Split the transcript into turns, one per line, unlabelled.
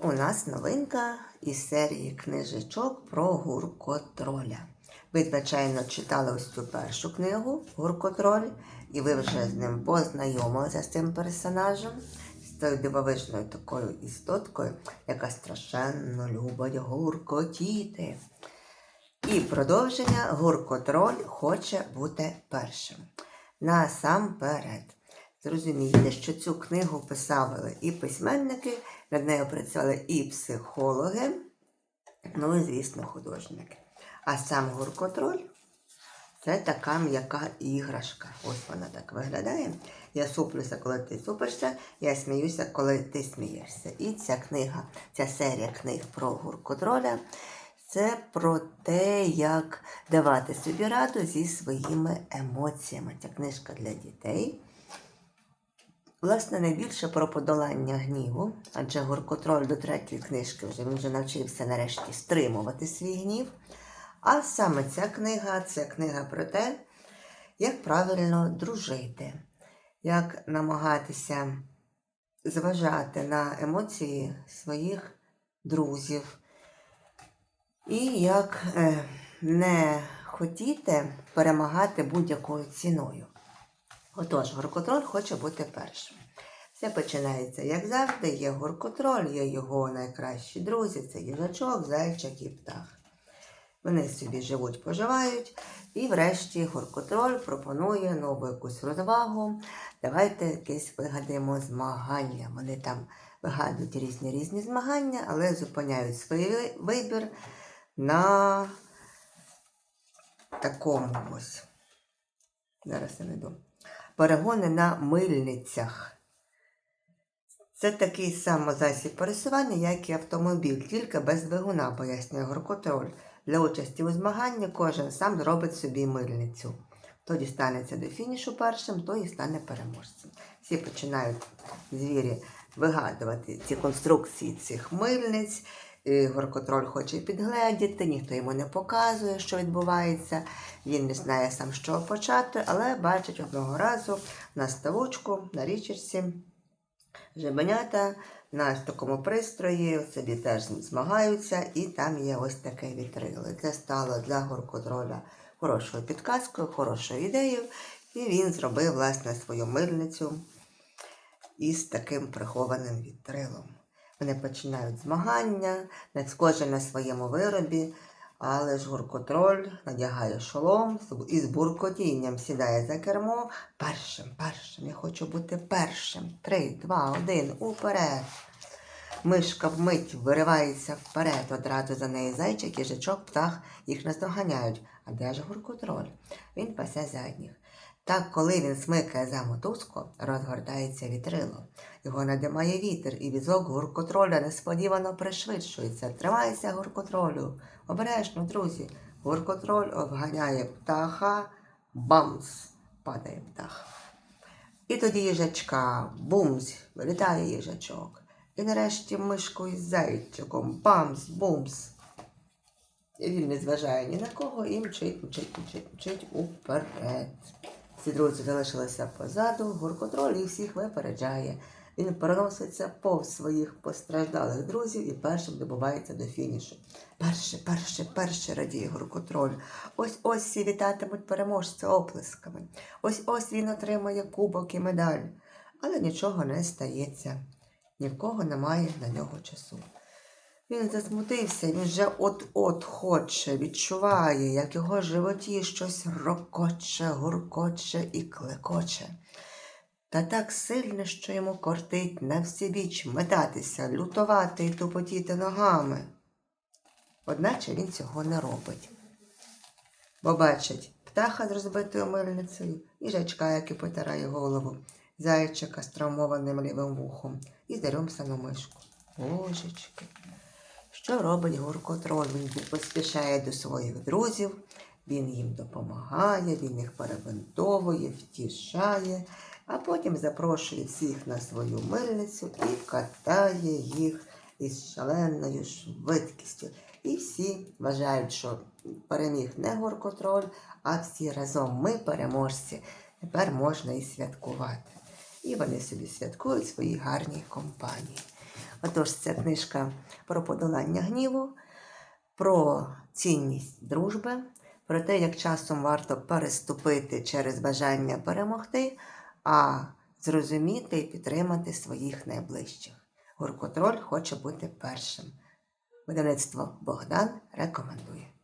У нас новинка із серії книжечок про гуркотроля. Ви, звичайно, читали ось цю першу книгу Гуркотроль, і ви вже з ним познайомилися з цим персонажем, з тою дивовижною такою істоткою, яка страшенно любить гуркотіти. І продовження гуркотроль хоче бути першим. Насамперед, зрозумійте, що цю книгу писали і письменники, над нею працювали і психологи, ну і, звісно, художники. А сам гуркотроль це така м'яка іграшка. Ось вона так виглядає. Я суплюся, коли ти супишся, я сміюся, коли ти смієшся. І ця книга, ця серія книг про гуркотроля це про те, як давати собі раду зі своїми емоціями. Ця книжка для дітей. Власне, найбільше про подолання гніву, адже гуркотроль до третьої книжки вже він вже навчився нарешті стримувати свій гнів. А саме ця книга це книга про те, як правильно дружити, як намагатися зважати на емоції своїх друзів, і як е, не хотіти перемагати будь-якою ціною. Отож, гуркотроль хоче бути першим. Все починається, як завжди, є гуркотроль, є його найкращі друзі, це їжачок, зайчик і птах. Вони собі живуть, поживають, і врешті гуркотроль пропонує нову якусь розвагу. Давайте якесь вигадаємо змагання. Вони там вигадують різні різні змагання, але зупиняють свій вибір на такому ось. Зараз я найду. Перегони на мильницях. Це такий самий засіб пересування, як і автомобіль, тільки без двигуна, пояснює горкотроль. Для участі у змаганні кожен сам зробить собі мильницю. Хто дістанеться до фінішу першим, той і стане переможцем. Всі починають звірі вигадувати ці конструкції цих мильниць. Горкотроль хоче підгледіти, ніхто йому не показує, що відбувається. Він не знає сам, чого почати, але бачить одного разу на ставочку, на річечці, жебенята на такому пристрої собі теж змагаються, і там є ось таке вітрило. Це стало для горкотроля хорошою підказкою, хорошою ідеєю, і він зробив власне свою мильницю із таким прихованим вітрилом. Вони починають змагання, кожен на своєму виробі, але ж гуркотроль надягає шолом і з буркотінням сідає за кермо. Першим, першим, я хочу бути першим. Три, два, один, уперед. Мишка вмить виривається вперед, одразу за неї зайчик, їжачок, птах їх наздоганяють. А де ж гуркотроль? Він пасе задніх. Так, коли він смикає за мотузку, розгортається вітрило. Його надимає вітер, і візок гуркотроля несподівано пришвидшується. Тримайся, гуркотролю. Обережно, друзі. Гуркотроль обганяє птаха, бамс, падає птах. І тоді їжачка, бумс, вилітає їжачок. І нарешті мишку із зайчиком, бамс, бумс. І він не зважає ні на кого і мчить, мчить, мчить, мчить уперед. Ці друзі залишилися позаду, гуркотроль їх всіх випереджає. Він переноситься повз своїх постраждалих друзів і першим добувається до фінішу. Перше, перше, перше радіє гуркотроль. Ось ось всі вітатимуть переможця оплесками. Ось ось він отримає кубок і медаль. Але нічого не стається. Ні в кого немає на нього часу. Він засмутився, він вже от-от хоче, відчуває, як його животі щось рокоче, гуркоче і клекоче. Та так сильно, що йому кортить на всібіч метатися, лютувати і тупотіти ногами. Одначе він цього не робить. Бо бачить птаха з розбитою мильницею, їжачка, який потирає голову, зайчика з травмованим лівим вухом і здерюмсану мишку. Божечки. Що робить гуркотроль? Він поспішає до своїх друзів, він їм допомагає, він їх перебинтовує, втішає, а потім запрошує всіх на свою мильницю і катає їх із шаленою швидкістю. І всі вважають, що переміг не гуркотроль, а всі разом ми переможці. Тепер можна і святкувати. І вони собі святкують в своїй гарній компанії. Отож, ця книжка про подолання гніву, про цінність дружби, про те, як часом варто переступити через бажання перемогти, а зрозуміти і підтримати своїх найближчих. Гуркотроль хоче бути першим. Видавництво Богдан рекомендує.